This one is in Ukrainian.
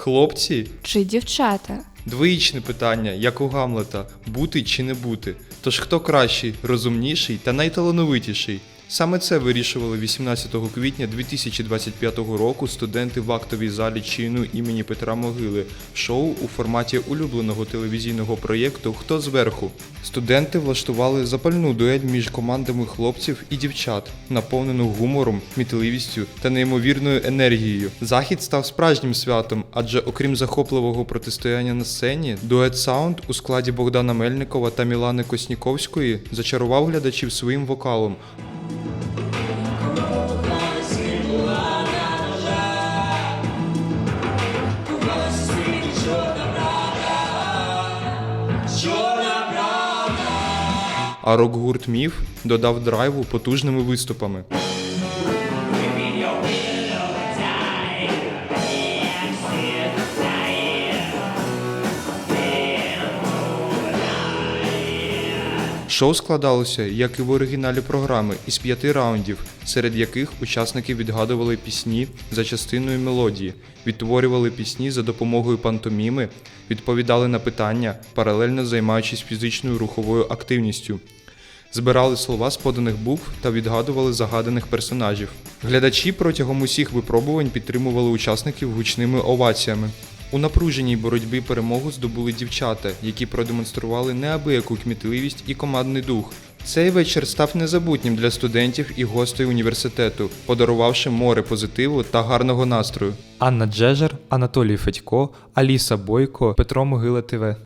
Хлопці? чи дівчата? Двоїчне питання, як у Гамлета, бути чи не бути. Тож хто кращий, розумніший та найталановитіший? Саме це вирішували 18 квітня 2025 року студенти в актовій залі чину імені Петра Могили шоу у форматі улюбленого телевізійного проєкту Хто зверху. Студенти влаштували запальну дуель між командами хлопців і дівчат, наповнену гумором, кмітливістю та неймовірною енергією. Захід став справжнім святом, адже окрім захопливого протистояння на сцені, дует Саунд у складі Богдана Мельникова та Мілани Косніковської зачарував глядачів своїм вокалом, а рок-гурт Міф додав драйву потужними виступами. Шоу складалося, як і в оригіналі програми, із п'яти раундів, серед яких учасники відгадували пісні за частиною мелодії, відтворювали пісні за допомогою пантоміми, відповідали на питання, паралельно займаючись фізичною руховою активністю. Збирали слова з поданих букв та відгадували загаданих персонажів. Глядачі протягом усіх випробувань підтримували учасників гучними оваціями. У напруженій боротьбі перемогу здобули дівчата, які продемонстрували неабияку кмітливість і командний дух. Цей вечір став незабутнім для студентів і гостей університету, подарувавши море позитиву та гарного настрою. Анна Джежер, Анатолій Федько, Аліса Бойко, Петро Могила ТВ.